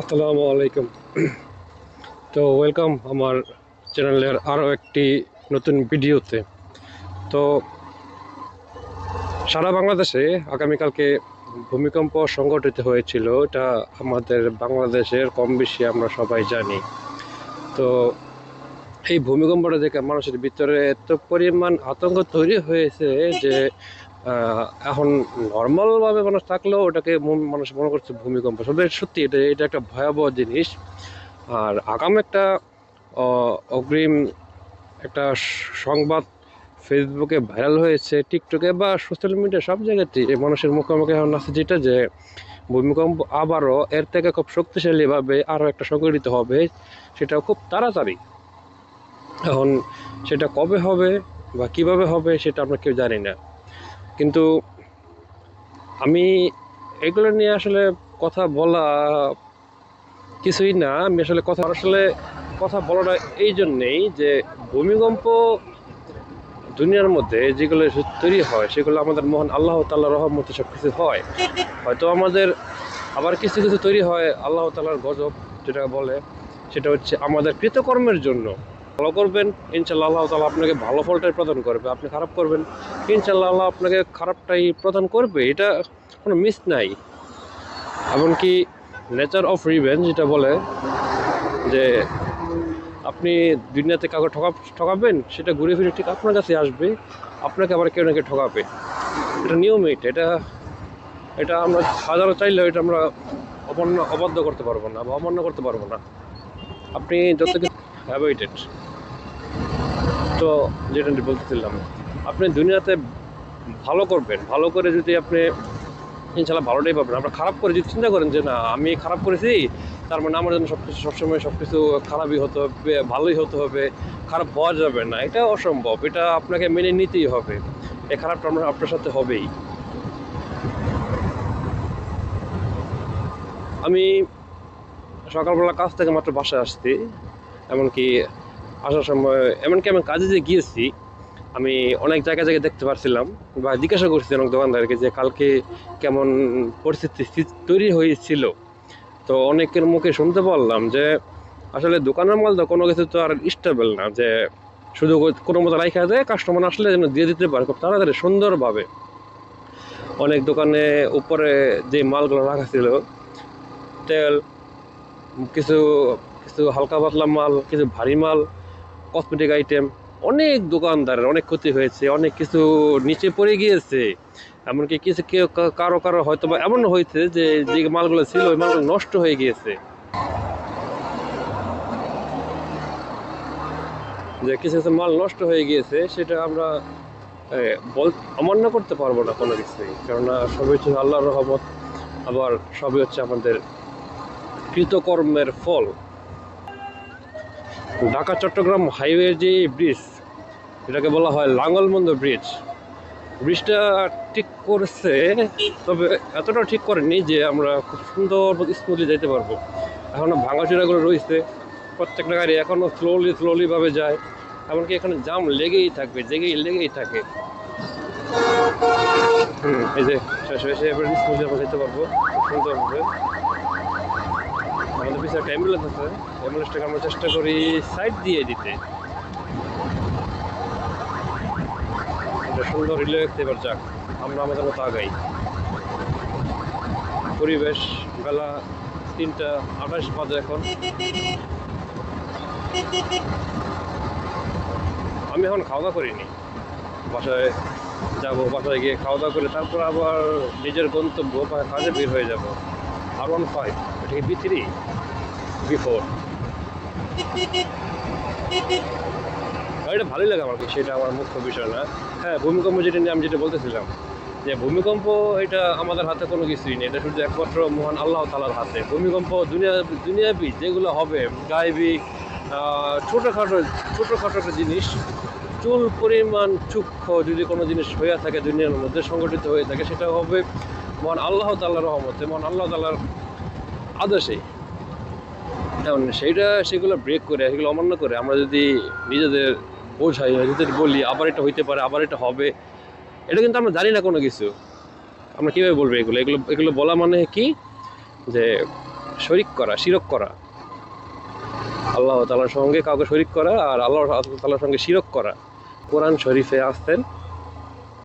আসসালামু আলাইকুম। তো ওয়েলকাম আমার চ্যানেলের আরও একটি নতুন ভিডিওতে। তো সারা বাংলাদেশে আগামীকালকে ভূমিকম্প সংগঠিত হয়েছিল, এটা আমাদের বাংলাদেশের কম বেশি আমরা সবাই জানি। তো এই ভূমিকম্পটা দেখে মানুষের ভিতরে এত পরিমাণ আতঙ্ক তৈরি হয়েছে যে এখন নর্মালভাবে মানুষ থাকলেও ওটাকে মানুষ মনে করছে ভূমিকম্প। আসলে সত্যি, এটা এটা একটা ভয়াবহ জিনিস। আর আগাম একটা অগ্রিম একটা সংবাদ ফেসবুকে ভাইরাল হয়েছে, টিকটকে বা সোশ্যাল মিডিয়া, সব জায়গাতেই এই মানুষের মুখোমুখি এখন আছে যেটা যে ভূমিকম্প আবারও এর থেকে খুব শক্তিশালীভাবে আরও একটা সংঘটিত হবে সেটা খুব তাড়াতাড়ি। এখন সেটা কবে হবে বা কীভাবে হবে সেটা আমরা কেউ জানি না। কিন্তু আমি এগুলো নিয়ে আসলে কথা বলা কিছুই না। আমি আসলে কথা আসলে কথা বলাটা এই জন্যেই যে ভূমিকম্প দুনিয়ার মধ্যে যেগুলো তৈরি হয়, সেগুলো আমাদের মহান আল্লাহ তাল্লাহ রহমতে সব কিছু হয়। হয়তো আমাদের আবার কিছু কিছু তৈরি হয় আল্লাহ তাল্লাহর গজব যেটা বলে, সেটা হচ্ছে আমাদের কৃতকর্মের জন্য। ভালো করবেন। ইনশাল্লাহ আল্লাহ তালা আপনাকে ভালো ফলটাই প্রদান করবে। আপনি খারাপ করবেন। ইনশাল্লাহ আল্লাহ আপনাকে খারাপটাই প্রদান করবে। এটা কোনো মিস নাই। এমনকি নেচার অফ রিভেঞ্জ যেটা বলে যে আপনি দুনিয়াতে কাউকে ঠকা ঠকাবেন, সেটা ঘুরে ফিরে ঠিক আপনার কাছে আসবে। আপনাকে আবার কেউ না কেউ ঠকাবে। এটা নিয়ম এটা এটা এটা আমরা হাজারো চাইলেও এটা আমরা অমান্য অবাধ্য করতে পারব না বা অমান্য করতে পারব না। আপনি যত কিছু অ্যাভয়েডেড তো যেটা বলতেছিলাম, আপনি দুনিয়াতে ভালো করবেন, ভালো করে যদি আপনি ইনশাল্লাহ ভালোটাই পাবেন। আপনার খারাপ করে যদি চিন্তা করেন যে, না, আমি খারাপ করেছি, তার মানে আমার জন্য সব কিছু সবসময় সব কিছু খারাপই হতে হবে, ভালোই হতে হবে, খারাপ হওয়া যাবে না। এটা অসম্ভব, এটা আপনাকে মেনে নিতেই হবে। এই খারাপটা আমরা আপনার সাথে হবেই। আমি সকালবেলা কাজ থেকে মাত্র বাসায় আসছি। এমনকি আসার সময়, এমনকি আমি কাজে যে গিয়েছি, আমি অনেক জায়গায় জায়গায় দেখতে পারছিলাম বা জিজ্ঞাসা করছি অনেক দোকানদারকে যে কালকে কেমন পরিস্থিতি তৈরি হয়েছিল। তো অনেকের মুখে শুনতে পারলাম যে, আসলে দোকানের মাল তো কোনো কিছু তো আর স্টেবল না, যে শুধু কোনো মতো রাইখা দেয় কাস্টমার আসলে যেন দিয়ে দিতে পারে, খুব তাড়াতাড়ি, সুন্দরভাবে। অনেক দোকানে উপরে যে মালগুলো রাখা ছিল, তেল, কিছু কিছু হালকা পাতলা মাল, কিছু ভারী মাল কসমেটিক আইটেম অনেক দোকানদারের অনেক ক্ষতি হয়েছে, অনেক কিছু নিচে পড়ে গিয়েছে। এমনকি কিছু কেউ কারও কারও হয়তো বা এমন হয়েছে যে যে মালগুলো ছিল, ওই মালগুলো নষ্ট হয়ে গিয়েছে। যে কিছু কিছু মাল নষ্ট হয়ে গিয়েছে, সেটা আমরা বল অমান্য করতে পারব না কোনো কিছুই। কেননা সবই হচ্ছে আল্লাহর রহমত, আবার সবই হচ্ছে আমাদের কৃতকর্মের ফল। ঢাকা, চট্টগ্রাম হাইওয়ে যে ব্রিজ এটাকে বলা হয় লাঙ্গলমন্দ ব্রিজ। ব্রিজটা ঠিক করেছে, তবে এতটা ঠিক করেনি যে আমরা খুব সুন্দর স্মুথলি যেতে পারব। এখনও ভাঙাচোরাগুলো রয়েছে, প্রত্যেকটা গাড়ি এখনও স্লোলি স্লোলিভাবে যায়। এমনকি এখানে জাম লেগেই থাকবে, জেগেই, লেগেই থাকে। হুম, এই যে শেষ এবার স্মুথলি আমরা যেতে পারব খুব সুন্দরভাবে। আমাদের পিছনে একটা অ্যাম্বুলেন্স অ্যাম্বুলেন্সটাকে আমরা চেষ্টা করি সাইড দিয়ে দিতে। সুন্দর রিলে দেখতে, এবার যাক। আমরা আমাদের মতো আগাই। পরিবেশ, বেলা তিনটা আঠাশ বাজে এখন। আমি এখন খাওয়া দাওয়া করিনি। বাসায় যাব, বাসায় গিয়ে খাওয়া দাওয়া করে তারপর আবার নিজের গন্তব্য কাজে বের হয়ে যাব। আর ওয়ান ফাইভ এটা কি বি থ্রি বি ফোর এটা ভালোই লাগে আমার সেটা আমার মুখ্য বিষয় না। হ্যাঁ ভূমিকম্প যেটা নিয়ে আমি যেটা বলতেছিলাম, যে ভূমিকম্প এটা আমাদের হাতে কোনো কিছুই নেই, এটা শুধু একমাত্র মহান আল্লাহ তালার হাতে। ভূমিকম্প দুনিয়া, দুনিয়াবি যেগুলো হবে, গায়েবী ছোটোখাটো ছোটোখাটো একটা জিনিস, চুল পরিমাণ সূক্ষ্ম যদি কোনো জিনিস হয়ে থাকে দুনিয়ার মধ্যে, সংগঠিত হয়ে থাকে, সেটা হবে মহান আল্লাহ তাল্লাহ রহমতে, মহান আল্লাহ তাল্লাহর এখন সেইটা সেগুলো ব্রেক করে, সেগুলো অমান্য করে আমরা যদি নিজেদের বোঝাই, নিজেদের বলি, আবার এটা হইতে পারে, আবার এটা হবে, এটা কিন্তু আমরা জানি না কোনো কিছু। আমরা কীভাবে বলব এগুলো? এগুলো এগুলো বলা মানে কি? যে শরিক করা, শিরক করা। আল্লাহ তালার সঙ্গে কাউকে শরিক করা আর আল্লাহ তালার সঙ্গে শিরক করা। কোরআন শরীফে আসতেন